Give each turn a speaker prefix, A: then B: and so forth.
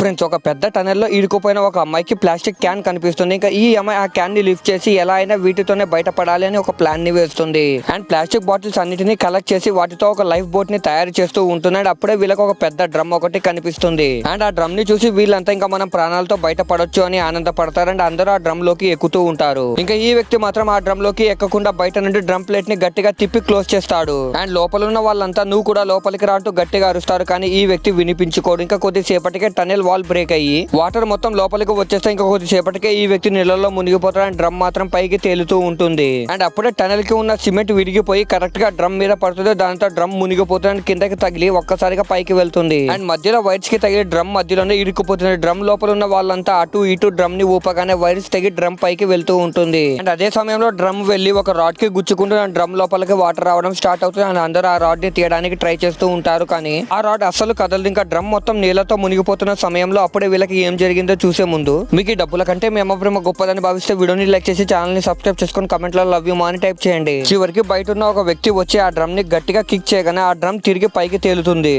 A: Friends ఒక పెద్ద టనెల్లో ఇరుకుపోయిన ఒక అమ్మాయికి ప్లాస్టిక్ క్యాన్ కనిపిస్తుంది. ఇంకా ఈ అమ్మాయి ఆ క్యాన్ని లిఫ్ట్ చేసి ఎలా అయినా వీటితోనే బయటపడాలి అని ఒక ప్లాన్ని వేస్తుంది. అండ్ ప్లాస్టిక్ బాటిల్స్ అన్నిటిని కలెక్ట్ చేసి వాటితో ఒక లైఫ్ బోట్ని తయారు చేస్తూ ఉంటుంది అండ్ అప్పుడే వీళ్ళకి ఒక పెద్ద డ్రమ్ ఒకటి కనిపిస్తుంది. అండ్ ఆ డ్రమ్ని చూసి వీళ్ళంతా ఇంకా మనం ప్రాణాలతో బయటపడొచ్చు అని ఆనందపడతారు. అండ్ అందరూ ఆ డ్రమ్లోకి ఎక్కుతూ ఉంటారు. ఇంకా ఈ వ్యక్తి మాత్రం ఆ డ్రమ్లోకి ఎక్కకుండా బయట నుండి డ్రమ్ ప్లేట్ని గట్టిగా తిప్పి క్లోజ్ చేస్తాడు. అండ్ లోపల ఉన్న వాళ్ళంతా నువ్వు కూడా లోపలికి రాంటూ గట్టిగా అరుస్తారు. కానీ ఈ వ్యక్తి వినిపించుకోడు. ఇంకా కొద్దిసేపటికే టనెల్ వాల్ బ్రేక్ అయ్యి వాటర్ మొత్తం లోపలికి వచ్చేస్తే ఇంకా కొద్దిసేపటికే ఈ వ్యక్తి నీళ్ళలో మునిగిపోతాడు అండ్ డ్రమ్ మాత్రం పైకి తేలుతూ ఉంటుంది. అండ్ అప్పుడే టనల్కి ఉన్న సిమెంట్ విరిగిపోయి కరెక్ట్గా డ్రమ్ మీద పడుతుంది. దాంతో డ్రమ్ మునిగిపోతుంది అండ్ కిందకి తగిలి ఒక్కసారిగా పైకి వెళ్తుంది. అండ్ మధ్యలో వైర్స్కి తగిలి డ్రమ్ మధ్యలోనే ఇరుక్కుపోతుంది. డ్రమ్ లోపల ఉన్న వాళ్ళంతా అటు ఇటు డ్రమ్ని ఊపగానే వైర్స్ తగి డ్రమ్ పైకి వెళ్తూ ఉంటుంది. అండ్ అదే సమయంలో డ్రమ్ వెళ్ళి ఒక రాడ్కి గుచ్చుకుంటూ డ్రమ్ లోపలికి వాటర్ రావడం స్టార్ట్ అవుతుంది. అండ్ అందరూ ఆ రాడ్ని తీయడానికి ట్రై చేస్తూ ఉంటారు కానీ ఆ రాడ్ అస్సలు కదలదు. ఇంకా డ్రమ్ మొత్తం నీళ్ళతో మునిగిపోతున్న సమయంలో అప్పుడే వీళ్ళకి ఏం జరిగిందో చూసే ముందు మీకు ఈ డబ్బుల కంటే మీ అమ్మ ప్రేమ గొప్పదని భావిస్తే వీడియోని లైక్ చేసి ఛానల్ని సబ్స్క్రైబ్ చేసుకొని కమెంట్లో లవ్ యూ అని టైప్ చేయండి. చివరికి బయట ఉన్న ఒక వ్యక్తి వచ్చి ఆ డ్రమ్ని గట్టిగా కిక్ చేయగానే ఆ డ్రమ్ తిరిగి పైకి తేలుతుంది.